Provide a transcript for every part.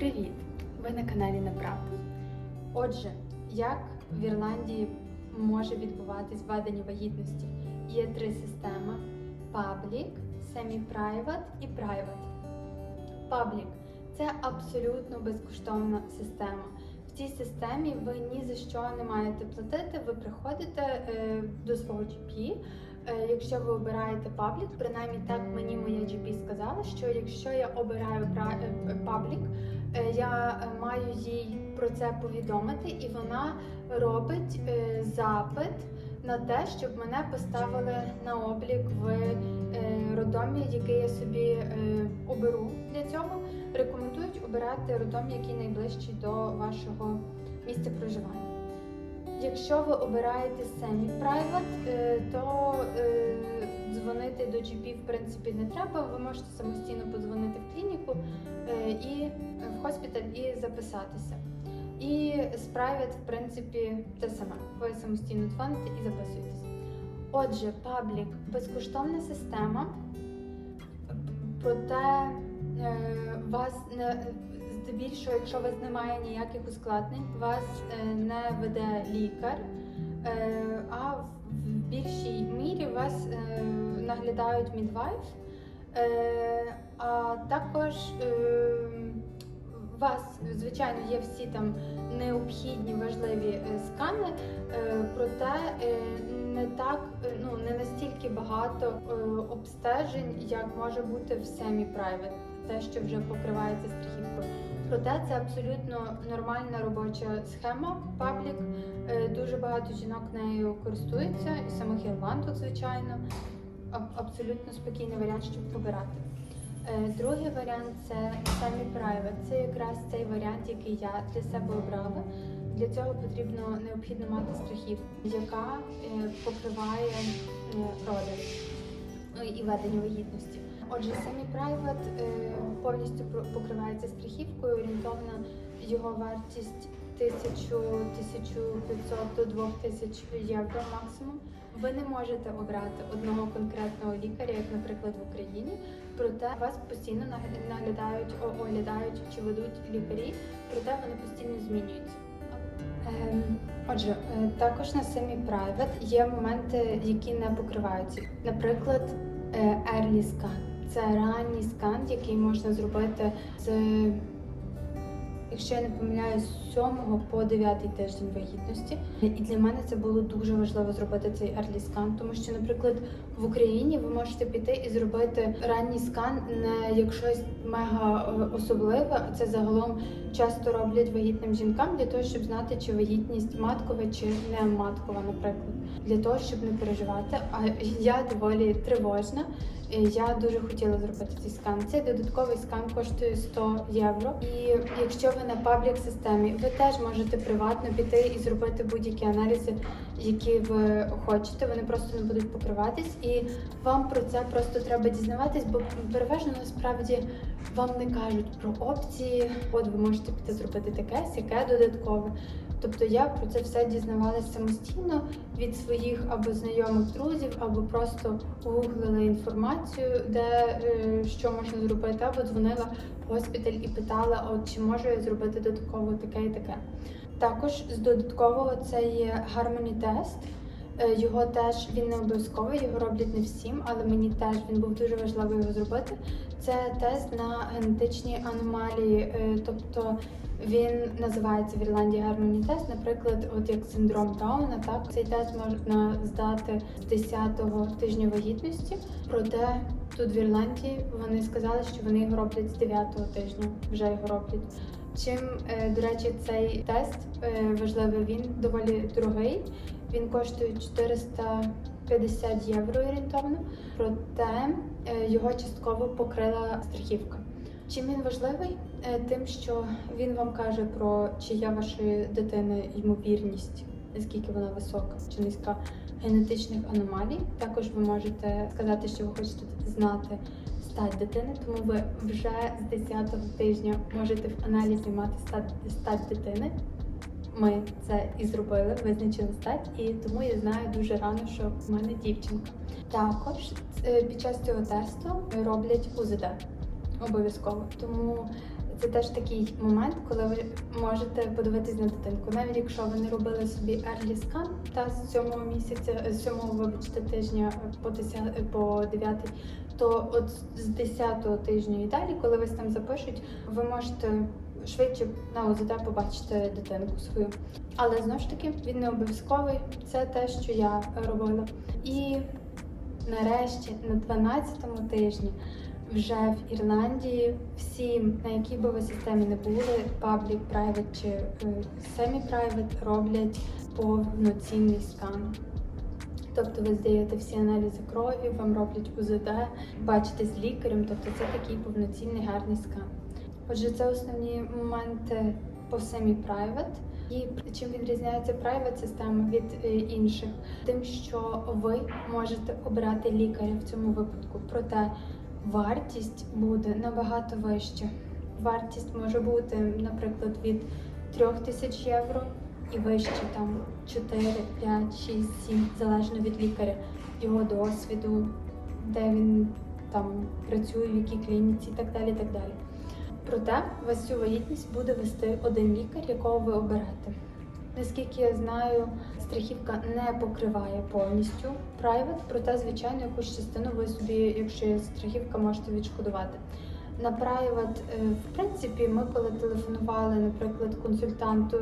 Привіт! Ви на каналі Направда. Отже, як в Ірландії може відбуватись введення вагітності? Є три системи: Public, Semi-Private і Private. Public – це абсолютно безкоштовна система. В цій системі ви ні за що не маєте платити. Ви приходите е, до свого GP. Е, Якщо ви обираєте паблік, принаймні так мені моя GP сказала, що якщо я обираю е, паблік, я е, маю їй про це повідомити, і вона робить е, запит на те, щоб мене поставили на облік в е, роддомі, який я собі е, оберу для цього. Рекомендують обирати роддом, який найближчий до вашого місця проживання. Якщо ви обираєте semi-private, е, то е, дзвонити до GP в принципі не треба. Ви можете самостійно подзвонити в клініку е, і в хоспіталь і записатися. І private, в принципі, те саме. Ви самостійно дзвоните і записуєтесь. Отже, паблік безкоштовна система, проте е, вас не здебільшого, якщо у вас немає ніяких ускладнень, вас е, не веде лікар, а в більшій мірі вас наглядають мідвайф, е, а також е, у вас, звичайно, є всі там необхідні важливі е, скани, проте не так, ну не настільки багато обстежень, як може бути в semi-private, те, що вже покривається страхівкою. Проте це абсолютно нормальна робоча схема. Паблік дуже багато жінок нею користуються, і самих ірландок, звичайно. Аб- Абсолютно спокійний варіант, щоб обирати. Е, Другий варіант це semi-private. Це якраз цей варіант, який я для себе обрала. Для цього потрібно необхідно мати страхівку, яка е, покриває е, роди ну, і ведення вагітності. Отже, semi-private е, повністю покривається страхівкою, орієнтовно його вартість 1000, 1500 до 2000 євро максимум. Ви не можете обрати одного конкретного лікаря, як, наприклад, в Україні. Проте вас постійно наглядають, оглядають чи ведуть лікарі, проте вони постійно змінюються. Ем, Отже, е, також на semi-private є моменти, які не покриваються. Наприклад, е, early scan. Це ранній скан, який можна зробити з, якщо я не помиляюсь, з 7 по 9 тиждень вагітності. І для мене це було дуже важливо зробити цей early scan, тому що, наприклад, в Україні ви можете піти і зробити ранній скан не як щось мега е, особливе, це загалом часто роблять вагітним жінкам для того, щоб знати, чи вагітність маткова чи не маткова, наприклад, для того, щоб не переживати. А я доволі тривожна. Я дуже хотіла зробити цей скан. Цей додатковий скан коштує 100 євро. І якщо ви на паблік системі, ви теж можете приватно піти і зробити будь-які аналізи, які ви хочете. Вони просто не будуть покриватись, і вам про це просто треба дізнаватись, бо переважно насправді вам не кажуть про опції. От ви можете піти зробити таке, сяке додаткове. Тобто я про це все дізнавалася самостійно від своїх або знайомих друзів, або просто гуглила інформацію, де е, що можна зробити, або дзвонила госпіталь і питала, от чи можу я зробити додатково таке і таке. Також з додаткового це є гармоні тест. Е, Його теж він не обов'язковий, його роблять не всім, але мені теж він був дуже важливо його зробити. Це тест на генетичні аномалії, е, тобто він називається в Ірландії Harmony тест. Наприклад, от як синдром Дауна, так цей тест можна здати з 10-го тижня вагітності. Проте тут в Ірландії вони сказали, що вони його роблять з 9-го тижня, вже його роблять. Чим, е, до речі, цей тест важливий, він доволі дорогий. Він коштує 450 євро орієнтовно, проте е, його частково покрила страхівка. Чим він важливий? Е, Тим, що він вам каже про чи є вашої дитини ймовірність, наскільки вона висока чи низька генетичних аномалій. Також ви можете сказати, що ви хочете знати стать дитини, тому ви вже з 10-го тижня можете в аналізі мати стать, стать дитини. Ми це і зробили, визначили стать, і тому я знаю дуже рано, що в мене дівчинка. Також е, під час цього тесту роблять УЗД обов'язково. Тому це теж такий момент, коли ви можете подивитись на дитинку. Навіть якщо ви не робили собі early scan та з сьомого місяця, з сьомого, вибачте, тижня по 10, по 9, то от з 10-го тижня і далі, коли вас там запишуть, ви можете швидше на ОЗД побачити дитинку свою. Але знову ж таки він не обов'язковий. Це те, що я робила. І нарешті на 12-му тижні вже в Ірландії всі, на якій би ви системі не були, public, private чи е, semi-private, роблять повноцінний скан. Тобто ви здаєте всі аналізи крові, вам роблять УЗД, бачите з лікарем, тобто це такий повноцінний гарний скан. Отже, це основні моменти по semi-private. І чим відрізняється private система від е, інших? Тим, що ви можете обирати лікаря в цьому випадку. Проте вартість буде набагато вища. Вартість може бути, наприклад, від 3 тисяч євро і вище там 4, 5, 6, 7, залежно від лікаря, його досвіду, де він там працює, в якій клініці і так далі. так далі. Проте вас цю вагітність буде вести один лікар, якого ви оберете. Наскільки я знаю, страхівка не покриває повністю private, проте, звичайно, якусь частину ви собі, якщо є страхівка, можете відшкодувати. На private, е, в принципі, ми коли телефонували, наприклад, консультанту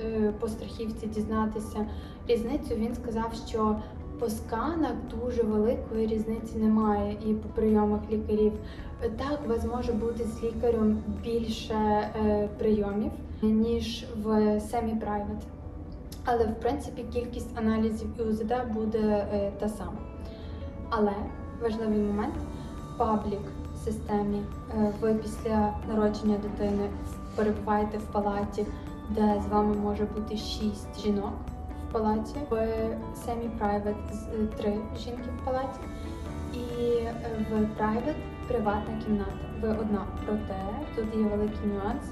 е, по страхівці дізнатися різницю, він сказав, що по сканах дуже великої різниці немає і по прийомах лікарів. Так, у вас може бути з лікарем більше е, прийомів, ніж в semi-private. Але в принципі кількість аналізів і УЗД буде е, та сама. Але важливий момент в паблік системі е, ви після народження дитини перебуваєте в палаті, де з вами може бути 6 жінок в палаті, в semi-private з- три жінки в палаті, і е, в private приватна кімната. Ви одна. Проте тут є великий нюанс.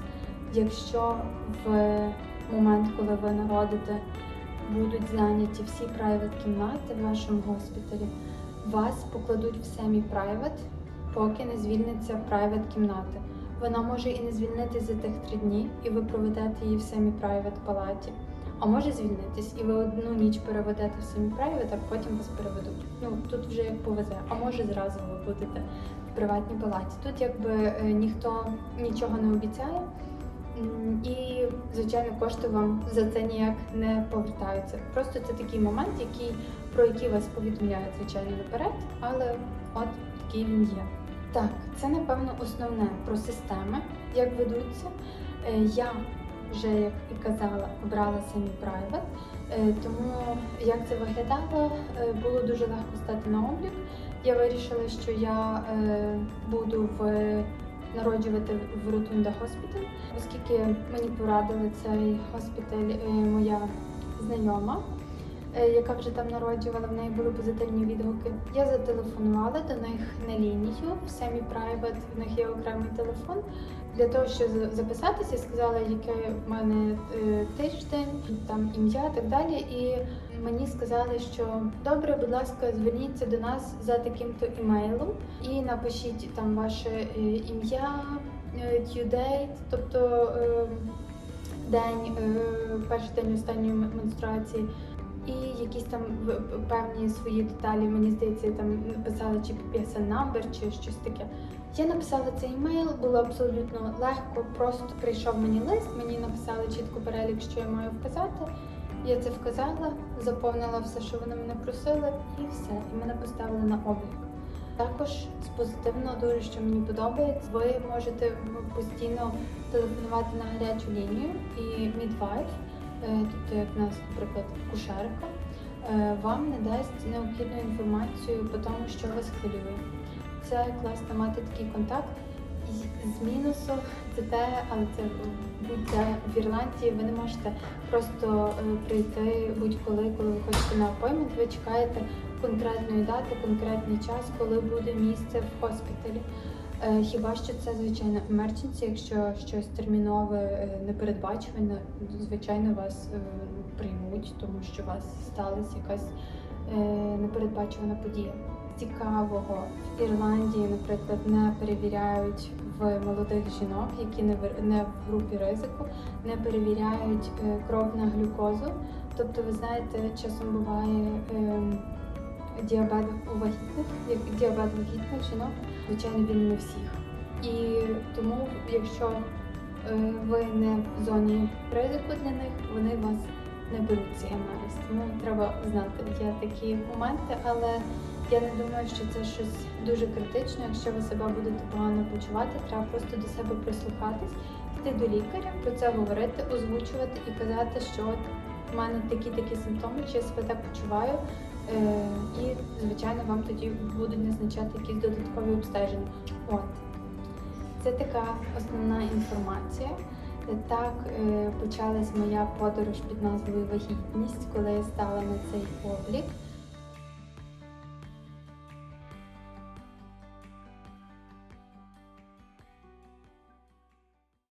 Якщо в момент, коли ви народите, будуть зайняті всі private кімнати в вашому госпіталі, вас покладуть в semi-private, поки не звільниться private кімната. Вона може і не звільнитися за тих три дні, і ви проведете її в semi-private палаті. А може звільнитись, і ви одну ніч переведете в semi-private, а потім вас переведуть. Ну тут вже як повезе, а може зразу ви будете в приватній палаті. Тут якби е, ніхто нічого не обіцяє. І, звичайно, кошти вам за це ніяк не повертаються. Просто це такий момент, який, про який вас повідомляють, звичайно, наперед, але от такий він є. Так, це напевно основне про системи, як ведуться. Е, Я вже, як і казала, обрала самі е, тому як це виглядало, е, було дуже легко стати на облік. Я вирішила, що я е, буду в народжувати в Ротунда Хоспіталь, оскільки мені порадили цей госпіталь е, моя знайома, е, яка вже там народжувала, в неї були позитивні відгуки. Я зателефонувала до них на лінію в Семі Private, в них є окремий телефон. Для того, щоб за- записатися, сказала, яке в мене е, тиждень, там ім'я так далі. І мені сказали, що добре, будь ласка, зверніться до нас за таким-то імейлом і напишіть там ваше е, ім'я, е, due date, тобто е, день, перший день останньої менструації. І якісь там певні свої деталі, мені здається, там написала чи PSN number, чи щось таке. Я написала цей емейл, було абсолютно легко. Просто прийшов мені лист, мені написали чітко перелік, що я маю вказати. Я це вказала, заповнила все, що вони мене просили, і все. І мене поставили на облік. Також з позитивного дуже, що мені подобається, ви можете постійно телефонувати на гарячу лінію і е, тобто як в нас, наприклад, кушерка, е, вам надасть необхідну інформацію по тому, що вас хвилює. Це класно мати такий контакт. З мінусу це те, але це будь-де в Ірландії. Ви не можете просто е, прийти будь-коли, коли ви хочете на апоймент. Ви чекаєте конкретної дати, конкретний час, коли буде місце в госпіталі. Е, Хіба що це звичайно emergency, якщо щось термінове е, непередбачуване, звичайно, вас е, приймуть, тому що у вас сталася якась непередбачувана подія. Цікавого в Ірландії, наприклад, не перевіряють в молодих жінок, які не в групі ризику, не перевіряють кров на глюкозу. Тобто, ви знаєте, часом буває ем, діабет у вагітних, діабет вагітних жінок, звичайно, він не всіх. І тому, якщо е, ви не в зоні ризику для них, вони вас не беруть цей аналіз. Тому треба знати, є такі моменти, але я не думаю, що це щось дуже критично. Якщо ви себе будете погано почувати, треба просто до себе прислухатись, йти до лікаря, про це говорити, озвучувати і казати, що от в мене такі такі симптоми, чи я себе так почуваю. Е, і, звичайно, вам тоді будуть назначати якісь додаткові обстеження. От. Це така основна інформація. Так е, почалась моя подорож під назвою Вагітність, коли я стала на цей облік.